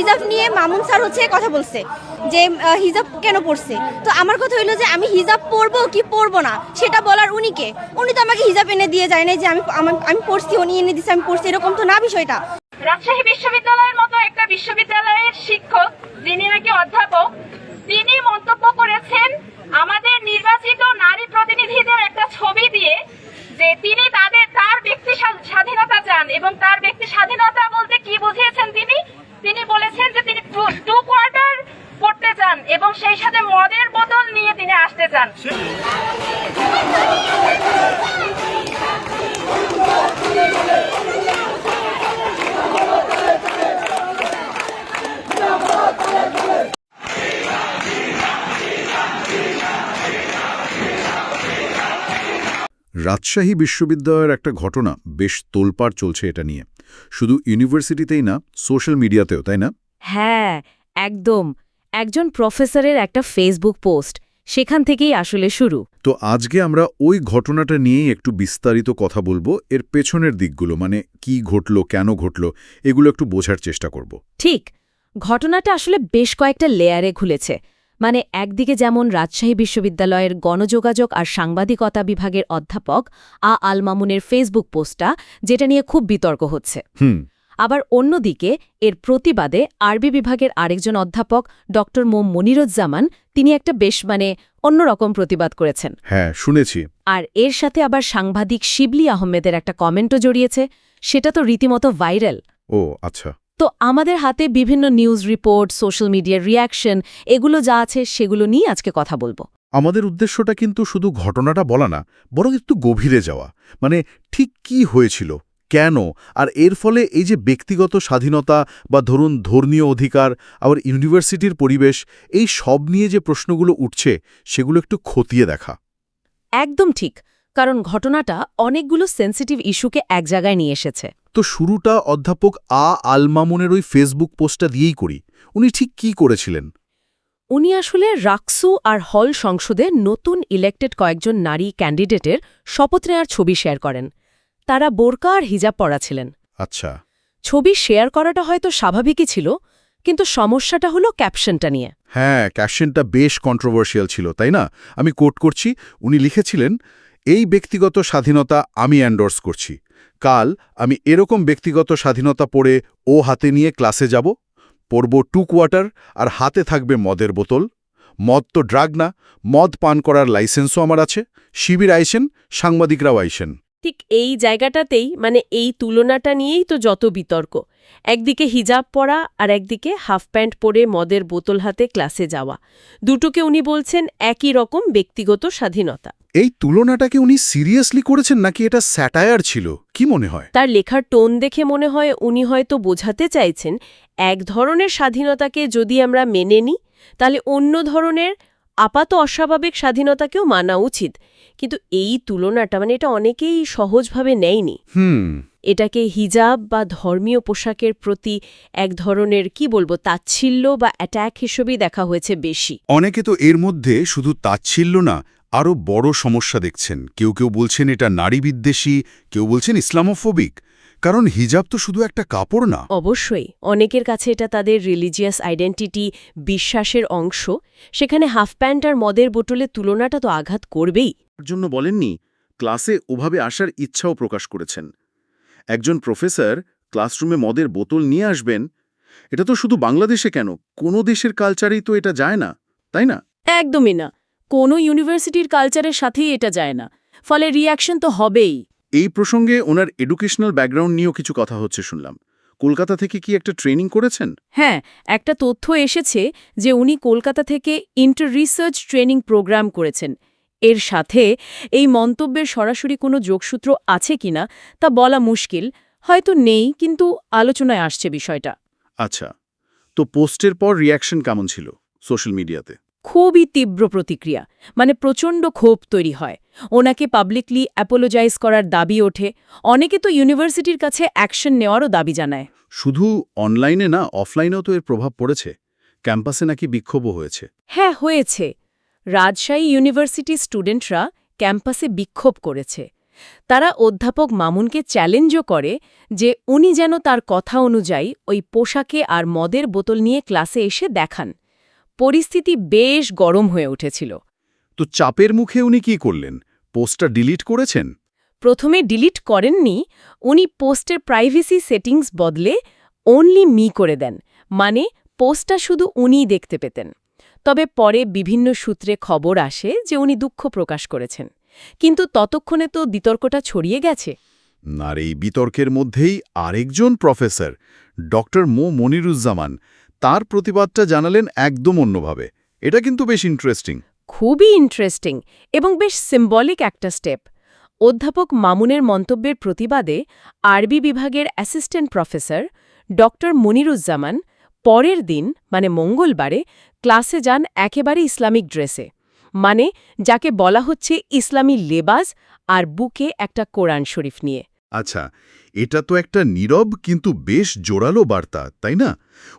হিজাব নিয়ে মামুন স্যার হচ্ছে কথা বলছে যে হিজাব কেন পড়ছে তো আমার কথা হইল যে, আমি হিজাব পরবো কি পরবো না, সেটা বলার উনিকে উনি তো আমাকে হিজাব এনে দিয়ে যায় নাই যে, আমি আমি পড়ছি উনি এনে দিচ্ছে আমি পড়ছি এরকম তো না বিষয়টা। রাজশাহী বিশ্ববিদ্যালয়ের মতো একটা বিশ্ববিদ্যালয়ের শিক্ষক, যিনি নাকি অধ্যাপক, তিনি মন্তব্য করেছেন, আমাদের নির্বাচিত নারী প্রতিনিধিদের একটা ছবি দিয়ে, যে তিনি তাদের, তার ব্যক্তি স্বা- স্বাধীনতা চান এবং তার ব্যক্তি স্বাধীনতা বলতে কি বুঝিয়েছেন তিনি তিনি বলেছেন যে তিনি টু কোয়ার্টার পড়তে চান এবং সেই সাথে মদের বোতল নিয়ে তিনি আসতে চান রাজশাহী বিশ্ববিদ্যালয়ের একটা ঘটনা বেশ তোলপাড় চলছে এটা নিয়ে। শুধু ইউনিভার্সিটিতেই না সোশ্যাল মিডিয়াতেও তাই না? হ্যাঁ একদম। একজন প্রফেসরের একটা ফেসবুক পোস্ট সেখান থেকেই আসলে শুরু। তো আজকে আমরা ওই ঘটনাটা নিয়েই একটু বিস্তারিত কথা বলব এর পেছনের দিকগুলো মানে কি ঘটলো কেন ঘটলো এগুলো একটু বোঝার চেষ্টা করব। ঠিক ঘটনাটা আসলে বেশ কয়েকটা লেয়ারে খুলেছে। মানে একদিকে যেমন রাজশাহী বিশ্ববিদ্যালয়ের গণযোগাযোগ আর সাংবাদিকতা বিভাগের অধ্যাপক আ আল মামুনের ফেসবুক পোস্টটা যেটা নিয়ে খুব বিতর্ক হচ্ছে। হুম। আবার অন্যদিকে এর প্রতিবাদে আরবি বিভাগের আরেকজন অধ্যাপক ড. মোম মনিরুজ্জামান তিনি একটা বেশ মানে অন্যরকম প্রতিবাদ করেছেন। হ্যাঁ শুনেছি। আর এর সাথে আবার সাংবাদিক শিবলি আহমেদের একটা কমেন্টও জড়িয়েছে। সেটা তো রীতিমতো ভাইরাল। ও আচ্ছা। তো আমাদের হাতে বিভিন্ন নিউজ রিপোর্ট সোশ্যাল মিডিয়ার রিয়াকশন এগুলো যা আছে সেগুলো নিয়ে আজকে কথা বলব। আমাদের উদ্দেশ্যটা কিন্তু শুধু ঘটনাটা বলা না বরং একটু গভীরে যাওয়া। মানে ঠিক কি হয়েছিল কেন আর এর ফলে এই যে ব্যক্তিগত স্বাধীনতা বা ধরুন ধর্মীয় অধিকার আবার ইউনিভার্সিটির পরিবেশ এই সব নিয়ে যে প্রশ্নগুলো উঠছে সেগুলো একটু খতিয়ে দেখা। একদম ঠিক। কারণ ঘটনাটা অনেকগুলো সেন্সিটিভ ইস্যুকে এক জায়গায় নিয়ে এসেছে। তো শুরুটা অধ্যাপক আ আলমামুনের ওই ফেসবুক পোস্টটা দিয়েই করি। উনি ঠিক কি করেছিলেন? উনি আসলে রাকসু আর হল সংসদে নতুন ইলেক্টেড কয়েকজন নারী ক্যান্ডিডেটের শপথ নেওয়ার ছবি শেয়ার করেন। তারা বোরকা আর হিজাব পরা ছিলেন। আচ্ছা। ছবি শেয়ার করাটা হয়তো স্বাভাবিকই ছিল কিন্তু সমস্যাটা হলো ক্যাপশনটা নিয়ে। হ্যাঁ ক্যাপশনটা বেশ কন্ট্রোভার্সিয়াল ছিল তাই না? আমি কোট করছি উনি লিখেছিলেন এই ব্যক্তিগত স্বাধীনতা আমি অ্যান্ডোর্স করছি। কাল আমি এরকম ব্যক্তিগত স্বাধীনতা পড়ে ও হাতে নিয়ে ক্লাসে যাব, পরব টু কোয়ার্টার আর হাতে থাকবে মদের বোতল। মদ তো ড্রাগ না, মদ পান করার লাইসেন্সও আমার আছে, শিবির আইসেন, সাংবাদিকরাও আইসেন। ঠিক এই জায়গাটাতেই মানে এই তুলনাটা নিয়েই তো যত বিতর্ক। একদিকে হিজাব পরা আর একদিকে হাফ প্যান্ট পরে মদের বোতল হাতে ক্লাসে যাওয়া। দুটোকে উনি বলছেন একই রকম ব্যক্তিগত স্বাধীনতা। এই তুলনাটাকে উনি সিরিয়াসলি করেছেন নাকি এটা স্যাটায়ার ছিল? কি মনে হয়? তার লেখার টোন দেখে মনে হয় উনি হয়তো বোঝাতে চাইছেন এক ধরনের স্বাধীনতাকে যদি আমরা মেনে নিই তাহলে অন্য ধরনের আপাত অস্বাভাবিক স্বাধীনতাকেও মানা উচিত। কিন্তু এই তুলনাটা মানে এটা অনেকেই সহজভাবে নেয়নি। হুম। এটাকে হিজাব বা ধর্মীয় পোশাকের প্রতি এক ধরনের কি বলব তাচ্ছিল্য বা অ্যাট্যাক হিসেবেই দেখা হয়েছে বেশি। অনেকে তো এর মধ্যে শুধু তাচ্ছিল্য না আরও বড় সমস্যা দেখছেন। কেউ কেউ বলছেন এটা নারী বিদ্বেষী কেউ বলছেন ইসলামোফোবিক। কারণ হিজাব তো শুধু একটা কাপড় না। অবশ্যই অনেকের কাছে এটা তাদের রিলিজিয়াস আইডেন্টিটি বিশ্বাসের অংশ। সেখানে হাফ প্যান্ট আর মদের বোটলে তুলনাটা তো আঘাত করবেই। জন্য বলেননি ক্লাসে ওভাবে আসার ইচ্ছাও প্রকাশ করেছেন। একজন প্রফেসর ক্লাসরুমে মদের বোতল নিয়ে আসবেন এটা তো শুধু বাংলাদেশে কেন? কোনো দেশের কালচারেই তো এটা যায় না তাই না? একদমই না। কোনো ইউনিভার্সিটির কালচারের সাথেই এটা যায় না। ফলে রিয়াকশন তো হবেই। এই প্রসঙ্গে ওনার এডুকেশনাল ব্যাকগ্রাউন্ড নিয়েও কিছু কথা হচ্ছে শুনলাম। কলকাতা থেকে কি একটা ট্রেনিং করেছেন? হ্যাঁ একটা তথ্য এসেছে যে উনি কলকাতা থেকে ইন্টার রিসার্চ ট্রেনিং প্রোগ্রাম করেছেন। এর সাথে এই মন্তব্যের সরাসরি কোনো যোগসূত্র আছে কিনা তা বলা মুশকিল হয়তো নেই কিন্তু আলোচনায় আসছে বিষয়টা। আচ্ছা তো পোস্টের পর রিয়াকশন কেমন ছিল সোশ্যাল মিডিয়াতে খুবই তীব্র প্রতিক্রিয়া মানে প্রচণ্ড ক্ষোভ তৈরি হয়। ওনাকে পাবলিকলি অ্যাপোলোজাইজ করার দাবি ওঠে অনেকে তো ইউনিভার্সিটির কাছে অ্যাকশন নেওয়ারও দাবি জানায়। শুধু অনলাইনে না অফলাইনেও তো এর প্রভাব পড়েছে। ক্যাম্পাসে নাকি বিক্ষোভও হয়েছে। হ্যাঁ হয়েছে। রাজশাহী ইউনিভার্সিটির স্টুডেন্টরা ক্যাম্পাসে বিক্ষোভ করেছে। তারা অধ্যাপক মামুনকে চ্যালেঞ্জও করে যে উনি যেন তার কথা অনুযায়ী ওই পোশাকে আর মদের বোতল নিয়ে ক্লাসে এসে দেখান। পরিস্থিতি বেশ গরম হয়ে উঠেছিল। তো চাপের মুখে উনি কি করলেন? পোস্টটা ডিলিট করেছেন? প্রথমে ডিলিট করেননি উনি পোস্টের প্রাইভেসি সেটিংস বদলে অনলি মি করে দেন মানে পোস্টটা শুধু উনিই দেখতে পেতেন। তবে পরে বিভিন্ন সূত্রে খবর আসে যে উনি দুঃখ প্রকাশ করেছেন। কিন্তু ততক্ষণে তো বিতর্কটা ছড়িয়ে গেছে। আর এই বিতর্কের মধ্যেই আরেকজন প্রফেসর ডক্টর মো. মনিরুজ্জামান তার প্রতিবাদটা জানালেন একদম অন্যভাবে। এটা কিন্তু বেশ ইন্টারেস্টিং খুবই ইন্টারেস্টিং এবং বেশ সিম্বলিক একটা স্টেপ অধ্যাপক মামুনের মন্তব্যের প্রতিবাদে আরবি বিভাগের অ্যাসিস্ট্যান্ট প্রফেসর ডক্টর মনিরুজ্জামান পরের দিন মানে মঙ্গলবারে ক্লাসে যান একেবারে ইসলামিক ড্রেসে মানে যাকে বলা হচ্ছে ইসলামী লেবাস আর বুকে একটা কোরআন শরীফ নিয়ে। আচ্ছা এটা তো একটা নীরব কিন্তু বেশ জোরালো বার্তা তাই না?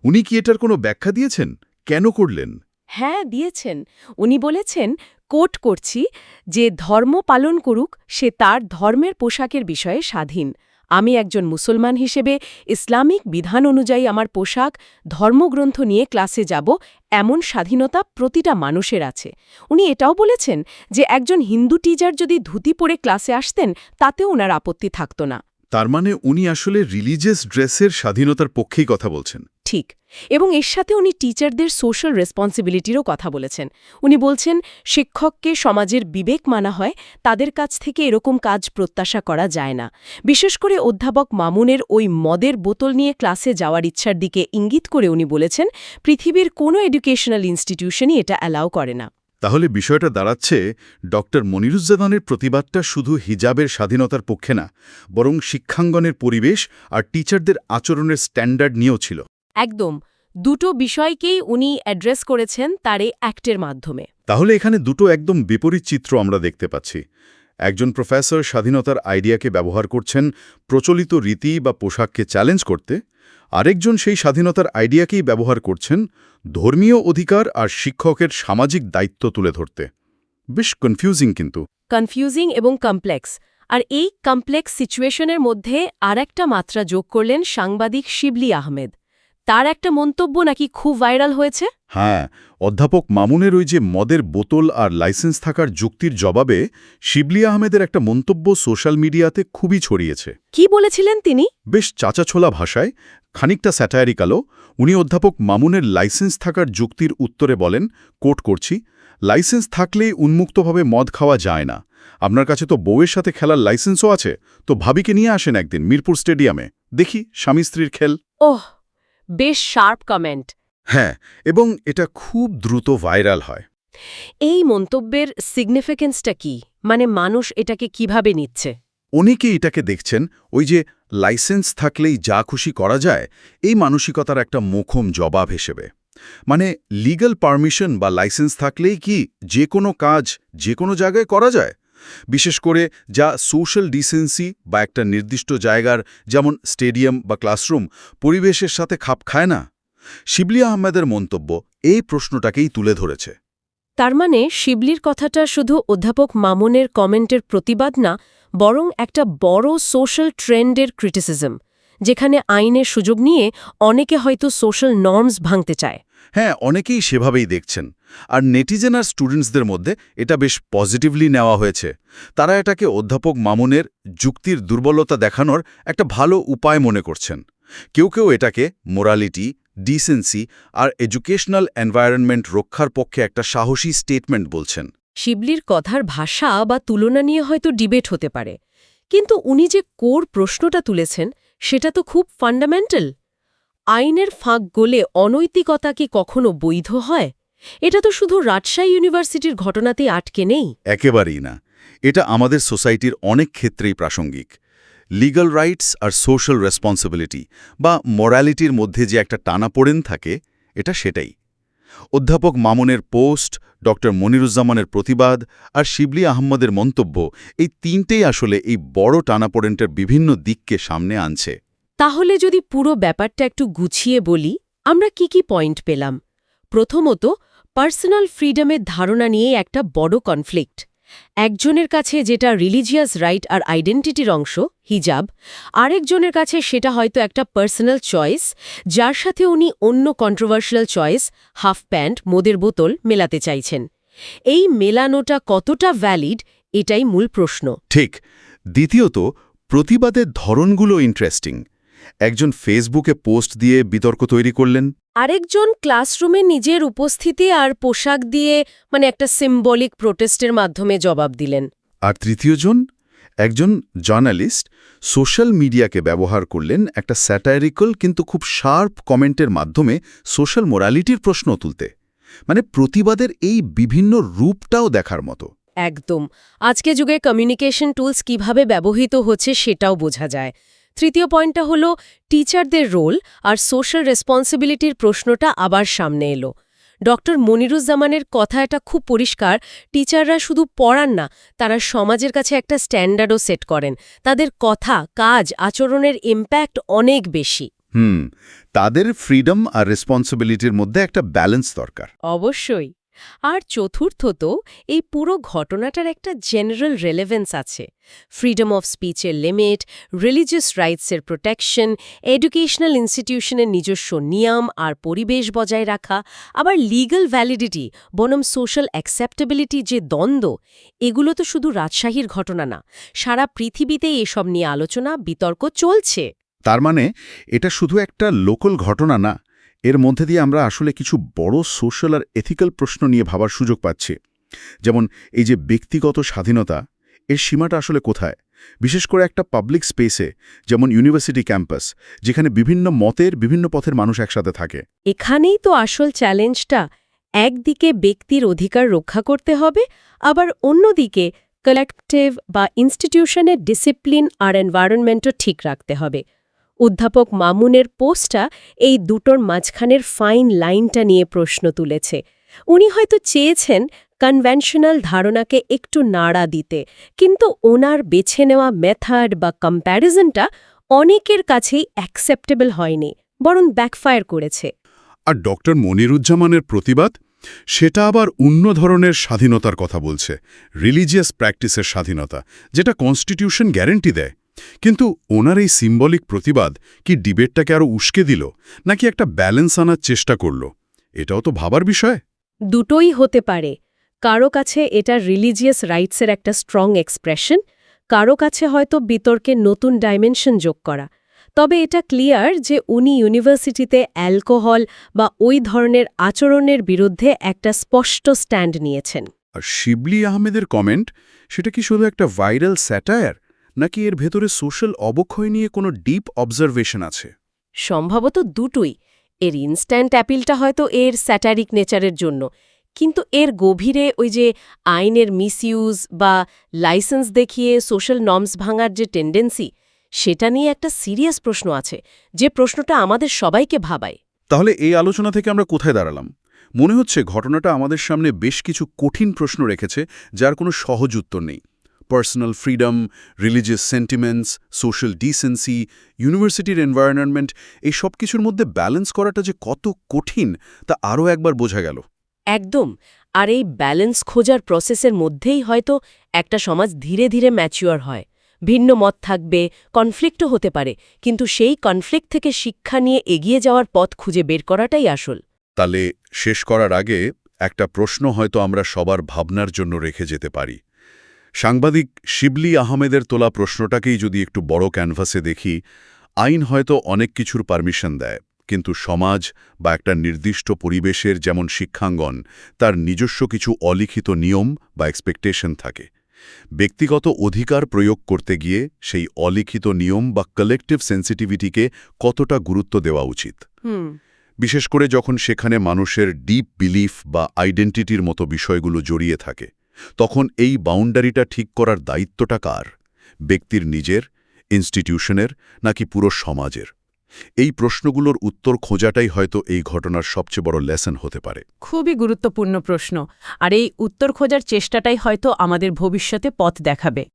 উনি কি এটার কোনো ব্যাখ্যা দিয়েছেন? কেন করলেন? হ্যাঁ দিয়েছেন। উনি বলেছেন কোট করছি যে ধর্ম পালন করুক সে তার ধর্মের পোশাকের বিষয়ে স্বাধীন। আমি একজন মুসলমান হিসেবে ইসলামিক বিধান অনুযায়ী আমার পোশাক, ধর্মগ্রন্থ নিয়ে ক্লাসে যাব, এমন স্বাধীনতা প্রতিটা মানুষের আছে। উনি এটাও বলেছেন যে, একজন হিন্দু টিচার যদি ধুতি পরে ক্লাসে আসতেন, তাতেও ওনার আপত্তি থাকত না। তার মানে উনি আসলে রিলিজিয়াস ড্রেসের স্বাধীনতার পক্ষেই কথা বলছেন। ঠিক। এবং এর সাথে উনি টিচারদের সোশ্যাল রেসপন্সিবিলিটিরও কথা বলেছেন। উনি বলছেন, শিক্ষককে সমাজের বিবেক মানা হয়, তাদের কাছ থেকে এরকম কাজ প্রত্যাশা করা যায় না। বিশেষ করে অধ্যাপক মামুনের ওই মদের বোতল নিয়ে ক্লাসে যাওয়ার ইচ্ছার দিকে ইঙ্গিত করে উনি বলেছেন, পৃথিবীর কোনো এডুকেশনাল ইনস্টিটিউশনই এটা অ্যালাউ করে না। তাহলে বিষয়টা দাঁড়াচ্ছে ড মনিরুজ্জাদানের প্রতিবাদটা শুধু হিজাবের স্বাধীনতার পক্ষে না বরং শিক্ষাঙ্গনের পরিবেশ আর টিচারদের আচরণের স্ট্যান্ডার্ড নিয়েও ছিল। একদম। দুটো বিষয়কেই উনি অ্যাড্রেস করেছেন তার এই অ্যাক্টের মাধ্যমে। তাহলে এখানে দুটো একদম বিপরীত চিত্র আমরা দেখতে পাচ্ছি। একজন প্রফেসর স্বাধীনতার আইডিয়াকে ব্যবহার করছেন প্রচলিত রীতি বা পোশাককে চ্যালেঞ্জ করতে, আরেকজন সেই স্বাধীনতার আইডিয়াকেই ব্যবহার করছেন ধর্মীয় অধিকার আর শিক্ষকের সামাজিক দায়িত্ব তুলে ধরতে। বেশ কনফিউজিং কিন্তু। কনফিউজিং এবং কমপ্লেক্স আর এই কমপ্লেক্স সিচুয়েশনের মধ্যে আর একটা মাত্রা যোগ করলেন সাংবাদিক শিবলি আহমেদ। তার একটা মন্তব্য নাকি খুব ভাইরাল হয়েছে? হ্যাঁ অধ্যাপক মামুনের ওই যে মদের বোতল আর লাইসেন্স থাকার যুক্তির জবাবে শিবলি আহমেদের একটা মন্তব্য সোশ্যাল মিডিয়াতে খুবই ছড়িয়েছে। কি বলেছিলেন তিনি? বেশ চাচাছোলা ভাষায় খানিকটা স্যাটায়ারিকালও উনি অধ্যাপক মামুনের লাইসেন্স থাকার যুক্তির উত্তরে বলেন কোট করছি লাইসেন্স থাকলেই উন্মুক্তভাবে মদ খাওয়া যায় না। আপনার কাছে তো বউয়ের সাথে খেলার লাইসেন্সও আছে তো ভাবিকে নিয়ে আসেন একদিন মিরপুর স্টেডিয়ামে। দেখি স্বামী স্ত্রীর খেল। ওহ বেশ শার্প কমেন্ট। হ্যাঁ এবং এটা খুব দ্রুত ভাইরাল হয়। এই মন্তব্যের সিগনিফিকেন্সটা কি? মানে মানুষ এটাকে কীভাবে নিচ্ছে? অনেকে এটাকে দেখছেন ওই যে লাইসেন্স থাকলেই যা খুশি করা যায় এই মানসিকতার একটা মোক্ষম জবাব হিসেবে। মানে লিগ্যাল পারমিশন বা লাইসেন্স থাকলেই কি যে কোনো কাজ যে কোনো জায়গায় করা যায়? বিশেষ করে যা সোশ্যাল ডিসেন্সি বা একটা নির্দিষ্ট জায়গার যেমন স্টেডিয়াম বা ক্লাসরুম পরিবেশের সাথে খাপ খায় না? শিবলি আহমেদের মন্তব্য এই প্রশ্নটাকেই তুলে ধরেছে। তার মানে শিবলির কথাটা শুধু অধ্যাপক মামুনের কমেন্টের প্রতিবাদ না, বরং একটা বড় সোশ্যাল ট্রেন্ডের ক্রিটিসিজম, যেখানে আইনের সুযোগ নিয়ে অনেকে হয়তো সোশ্যাল নর্মস ভাঙতে চায়। হ্যাঁ অনেকেই সেভাবেই দেখছেন। আর নেটিজেন আর স্টুডেন্টসদের মধ্যে এটা বেশ পজিটিভলি নেওয়া হয়েছে। তারা এটাকে অধ্যাপক মামুনের যুক্তির দুর্বলতা দেখানোর একটা ভালো উপায় মনে করছেন। কেউ কেউ এটাকে মোরালিটি, ডিসেন্সি আর এডুকেশনাল এনভায়রনমেন্ট রক্ষার পক্ষে একটা সাহসী স্টেটমেন্ট বলছেন। শিবলির কথার ভাষা বা তুলনা নিয়ে হয়তো ডিবেট হতে পারে। কিন্তু উনি যে কোর প্রশ্নটা তুলেছেন, সেটা তো খুব ফান্ডামেন্টাল। আইনের ফাঁক গোলে অনৈতিকতা কি কখনো বৈধ হয়? এটা তো শুধু রাজশাহী ইউনিভার্সিটির ঘটনাতেই আটকে নেই। একেবারেই না। এটা আমাদের সোসাইটির অনেক ক্ষেত্রেই প্রাসঙ্গিক। লিগ্যাল রাইটস আর সোশ্যাল রেসপন্সিবিলিটি বা মোরালিটির মধ্যে যে একটা টানাপোড়েন থাকে, এটা সেটাই। অধ্যাপক মামুনের পোস্ট ড মনিরুজ্জামানের প্রতিবাদ আর শিবলি আহম্মদের মন্তব্য এই তিনটেই আসলে এই বড় টানাপোড়েনটার বিভিন্ন দিককে সামনে আনছে। তাহলে যদি পুরো ব্যাপারটা একটু গুছিয়ে বলি, আমরা কি কি পয়েন্ট পেলাম? প্রথমত, পার্সোনাল ফ্রিডমের ধারণা নিয়ে একটা বড় কনফ্লিক্ট। একজনের কাছে যেটা রিলিজিয়াস রাইট আর আইডেন্টিটির অংশ, হিজাব, আরেকজনের কাছে সেটা হয়তো একটা পার্সোনাল চয়েস, যার সাথে উনি অন্য কন্ট্রোভার্সিয়াল চয়েস, হাফ প্যান্ট, মোদের বোতল মেলাতে চাইছেন। এই মেলানোটা কতটা ভ্যালিড, এটাই মূল প্রশ্ন। ঠিক। দ্বিতীয়ত, প্রতিবাদের ধরনগুলো ইন্টারেস্টিং একজন ফেসবুকে পোস্ট দিয়ে বিতর্ক তৈরি করলেন। আরেকজন ক্লাসরুমে নিজের উপস্থিতি আর পোশাক দিয়ে মানে একটা সিম্বলিক প্রোটেস্টের মাধ্যমে জবাব দিলেন। আর তৃতীয়জন একজন জার্নালিস্ট সোশ্যাল মিডিয়াকে ব্যবহার করলেন একটা স্যাটারিক্যাল কিন্তু খুব শার্প কমেন্টের মাধ্যমে সোশ্যাল মোরালিটির প্রশ্ন তুলতে। মানে প্রতিবাদের এই বিভিন্ন রূপটাও দেখার মতো। একদম। আজকে যুগে কমিউনিকেশন টুলস কীভাবে ব্যবহৃত হচ্ছে সেটাও বোঝা যায়। তৃতীয় পয়েন্টটা হলো টিচারদের রোল আর সোশ্যাল রেসপন্সিবিলিটির প্রশ্নটা আবার সামনে এলো। ডক্টর মনিরুজ্জামানের কথা এটা খুব পরিষ্কার টিচাররা শুধু পড়ান না তারা সমাজের কাছে একটা স্ট্যান্ডার্ডও সেট করেন। তাদের কথা কাজ আচরণের ইম্প্যাক্ট অনেক বেশি। হুম তাদের ফ্রিডম আর রেসপন্সিবিলিটির মধ্যে একটা ব্যালেন্স দরকার। অবশ্যই। আর চতুর্থত, এই পুরো ঘটনাটার একটা জেনারেল রেলেভেন্স আছে। ফ্রিডম অফ স্পিচের লিমিট রিলিজিয়াস রাইটসের প্রোটেকশন এডুকেশনাল ইনস্টিটিউশনের নিজস্ব নিয়ম আর পরিবেশ বজায় রাখা, আবার লিগ্যাল ভ্যালিডিটি বনম সোশ্যাল অ্যাকসেপ্টেবিলিটি যে দ্বন্দ্ব, এগুলো তো শুধু রাজশাহীর ঘটনা না, সারা পৃথিবীতেই এসব নিয়ে আলোচনা, বিতর্ক চলছে। তার মানে এটা শুধু একটা লোকাল ঘটনা না এর মধ্যে দিয়ে আমরা আসলে কিছু বড় সোশ্যাল আর এথিক্যাল প্রশ্ন নিয়ে ভাবার সুযোগ পাচ্ছি। যেমন এই যে ব্যক্তিগত স্বাধীনতা, এর সীমাটা আসলে কোথায়? বিশেষ করে একটা পাবলিক স্পেসে, যেমন ইউনিভার্সিটি ক্যাম্পাস, যেখানে বিভিন্ন মতের, বিভিন্ন পথের মানুষ একসাথে থাকে। এখানেই তো আসল চ্যালেঞ্জটা, একদিকে ব্যক্তির অধিকার রক্ষা করতে হবে, আবার অন্যদিকে কালেকটিভ বা ইনস্টিটিউশনের ডিসিপ্লিন আর এনভায়রনমেন্টও ঠিক রাখতে হবে। অধ্যাপক মামুনের পোস্টটা এই দুটোর মাঝখানের ফাইন লাইনটা নিয়ে প্রশ্ন তুলেছে। উনি হয়তো চেয়েছেন কনভেনশনাল ধারণাকে একটু নাড়া দিতে, কিন্তু ওনার বেছে নেওয়া মেথড বা কম্প্যারিজনটা অনেকের কাছেই অ্যাকসেপ্টেবল হয়নি, বরং ব্যাকফায়ার করেছে। আর ডক্টর মনিরুজ্জামানের প্রতিবাদ? সেটা আবার অন্য ধরনের স্বাধীনতার কথা বলছে, রিলিজিয়াস প্র্যাকটিসের স্বাধীনতা, যেটা কনস্টিটিউশন গ্যারেন্টি দেয়। কিন্তু ওনার এই সিম্বলিক প্রতিবাদ কি ডিবেটটাকে আরও উস্কে দিল নাকি একটা ব্যালেন্স আনার চেষ্টা করল? এটাও তো ভাবার বিষয়। দুটোই হতে পারে। কারও কাছে এটা রিলিজিয়াস রাইটসের একটা স্ট্রং এক্সপ্রেশন কারও কাছে হয়তো বিতর্কে নতুন ডাইমেনশন যোগ করা। তবে এটা ক্লিয়ার যে উনি ইউনিভার্সিটিতে অ্যালকোহল বা ওই ধরনের আচরণের বিরুদ্ধে একটা স্পষ্ট স্ট্যান্ড নিয়েছেন। আর শিবলি আহমেদের কমেন্ট সেটা কি শুধু একটা ভাইরাল স্যাটায়ার? নাকি এর ভেতরে সোশ্যাল অবক্ষয় নিয়ে কোনো ডিপ অবজারভেশন আছে? সম্ভবত দুটোই। এর ইনস্ট্যান্ট অ্যাপিলটা হয়তো এর স্যাটারিক নেচারের জন্য। কিন্তু এর গভীরে ওই যে আইনের মিসইউজ বা লাইসেন্স দেখিয়ে সোশ্যাল নর্মস ভাঙার যে টেন্ডেন্সি সেটা নিয়ে একটা সিরিয়াস প্রশ্ন আছে যে প্রশ্নটা আমাদের সবাইকে ভাবায়। তাহলে এই আলোচনা থেকে আমরা কোথায় দাঁড়ালাম? মনে হচ্ছে ঘটনাটা আমাদের সামনে বেশ কিছু কঠিন প্রশ্ন রেখেছে যার কোনো সহজ উত্তর নেই। Personal freedom religious sentiments social decency ইউনিভার্সিটির এনভায়রনমেন্ট এই সব কিছুর মধ্যে ব্যালেন্স করাটা যে কত কঠিন তা আরও একবার বোঝা গেল। একদম। আর এই ব্যালেন্স খোঁজার প্রসেসের মধ্যেই হয়তো একটা সমাজ ধীরে ধীরে ম্যাচিওর হয়। ভিন্ন মত থাকবে কনফ্লিক্টও হতে পারে কিন্তু সেই কনফ্লিক্ট থেকে শিক্ষা নিয়ে এগিয়ে যাওয়ার পথ খুঁজে বের করাটাই আসল। তাহলে শেষ করার আগে একটা প্রশ্ন হয়তো আমরা সবার ভাবনার জন্য রেখে যেতে পারি। সাংবাদিক শিবলি আহমেদের তোলা প্রশ্নটাকেই যদি একটু বড় ক্যানভাসে দেখি আইন হয়তো অনেক কিছুর পারমিশন দেয় কিন্তু সমাজ বা একটা নির্দিষ্ট পরিবেশের যেমন শিক্ষাঙ্গন তার নিজস্ব কিছু অলিখিত নিয়ম বা এক্সপেকটেশন থাকে। ব্যক্তিগত অধিকার প্রয়োগ করতে গিয়ে সেই অলিখিত নিয়ম বা কালেকটিভ সেন্সিটিভিটিকে কতটা গুরুত্ব দেওয়া উচিত? বিশেষ করে যখন সেখানে মানুষের ডিপ বিলিফ বা আইডেন্টিটির মতো বিষয়গুলো জড়িয়ে থাকে। তখন এই বাউন্ডারিটা ঠিক করার দায়িত্বটা কার? ব্যক্তির নিজের, ইনস্টিটিউশনের নাকি পুরো সমাজের? এই প্রশ্নগুলোর উত্তর খোঁজাটাই হয়তো এই ঘটনার সবচেয়ে বড় লেসন হতে পারে। খুবই গুরুত্বপূর্ণ প্রশ্ন। আর এই উত্তর খোঁজার চেষ্টাটাই হয়তো আমাদের ভবিষ্যতে পথ দেখাবে।